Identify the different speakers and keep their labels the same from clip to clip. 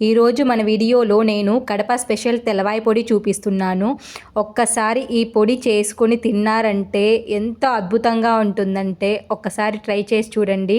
Speaker 1: ఈరోజు మన వీడియోలో నేను కడప స్పెషల్ తెల్లవాయి పొడి చూపిస్తున్నాను. ఒక్కసారి ఈ పొడి చేసుకొని తిన్నారంటే ఎంత అద్భుతంగా ఉంటుందంటే ఒక్కసారి ట్రై చేసి చూడండి.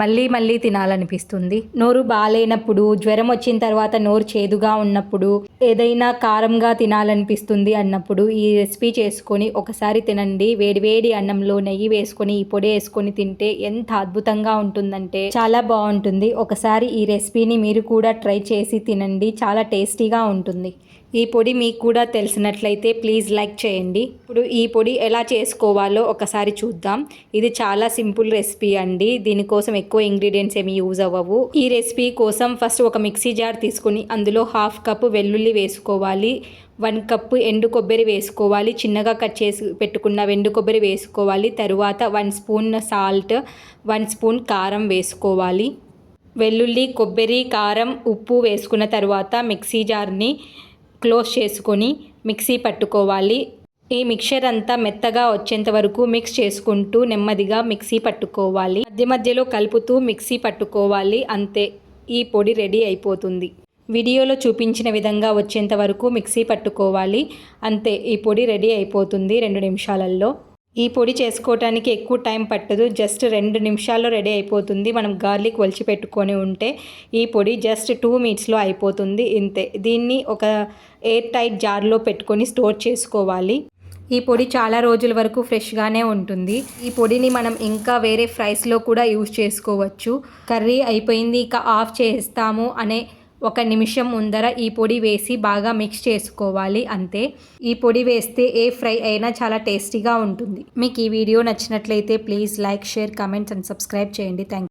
Speaker 1: మళ్ళీ మళ్ళీ తినాలనిపిస్తుంది. నోరు బాగాలేనప్పుడు జ్వరం వచ్చిన తర్వాత నోరు చేదుగా ఉన్నప్పుడు ఏదైనా కారంగా తినాలనిపిస్తుంది అన్నప్పుడు ఈ రెసిపీ చేసుకొని ఒకసారి తినండి. వేడివేడి అన్నంలో నెయ్యి వేసుకొని ఈ పొడి వేసుకొని తింటే ఎంత అద్భుతంగా ఉంటుందంటే చాలా బాగుంటుంది. ఒకసారి ఈ రెసిపీని మీరు కూడా ట్రై చేసి తినండి. చాలా టేస్టీగా ఉంటుంది. ఈ పొడి మీకు కూడా తెలిసినట్లయితే ప్లీజ్ లైక్ చేయండి. ఇప్పుడు ఈ పొడి ఎలా చేసుకోవాలో ఒకసారి చూద్దాం. ఇది చాలా సింపుల్ రెసిపీ అండి. దీనికోసం ఎక్కువ ఇంగ్రీడియంట్స్ ఏమి యూజ్ అవ్వవు. ఈ రెసిపీ కోసం ఫస్ట్ ఒక మిక్సీ జార్ తీసుకొని అందులో హాఫ్ కప్ వెల్లుల్లి వేసుకోవాలి. వన్ కప్పు ఎండు కొబ్బరి వేసుకోవాలి. చిన్నగా కట్ చేసి పెట్టుకున్న ఎండు కొబ్బరి వేసుకోవాలి. తరువాత one spoon salt one spoon కారం వేసుకోవాలి. వెల్లుల్లి కొబ్బరి కారం ఉప్పు వేసుకున్న తర్వాత మిక్సీ జార్ని క్లోజ్ చేసుకొని మిక్సీ పట్టుకోవాలి. ఈ మిక్చర్ అంతా మెత్తగా వచ్చేంత వరకు మిక్స్ చేసుకుంటూ నెమ్మదిగా మిక్సీ పట్టుకోవాలి. మధ్య మధ్యలో కలుపుతూ మిక్సీ పట్టుకోవాలి. అంతే ఈ పొడి రెడీ అయిపోతుంది. వీడియోలో చూపించిన విధంగా వచ్చేంత వరకు మిక్సీ పట్టుకోవాలి. అంతే ఈ పొడి రెడీ అయిపోతుంది రెండు నిమిషాలలో ఈ పొడి చేసుకోవటానికి ఎక్కువ టైం పట్టదు. జస్ట్ రెండు నిమిషాల్లో రెడీ అయిపోతుంది. మనం గార్లిక్ ఒలిచి పెట్టుకొని ఉంటే ఈ పొడి జస్ట్ టూ మినిట్స్లో అయిపోతుంది. ఇంతే. దీన్ని ఒక ఎయిర్ టైట్ జార్లో పెట్టుకొని స్టోర్ చేసుకోవాలి. ఈ పొడి చాలా రోజుల వరకు ఫ్రెష్గానే ఉంటుంది. ఈ పొడిని మనం ఇంకా వేరే ఫ్రైస్లో కూడా యూజ్ చేసుకోవచ్చు. కర్రీ అయిపోయింది ఇక ఆఫ్ చేస్తాము అనే ఒక నిమిషం ముందర ఈ పొడి వేసి బాగా మిక్స్ చేసుకోవాలి అంతే. ఈ పొడి వేస్తే ఏ ఫ్రై అయినా చాలా టేస్టీగా ఉంటుంది. మీకు ఈ వీడియో నచ్చినట్లయితే please like share comments and subscribe చేయండి. థ్యాంక్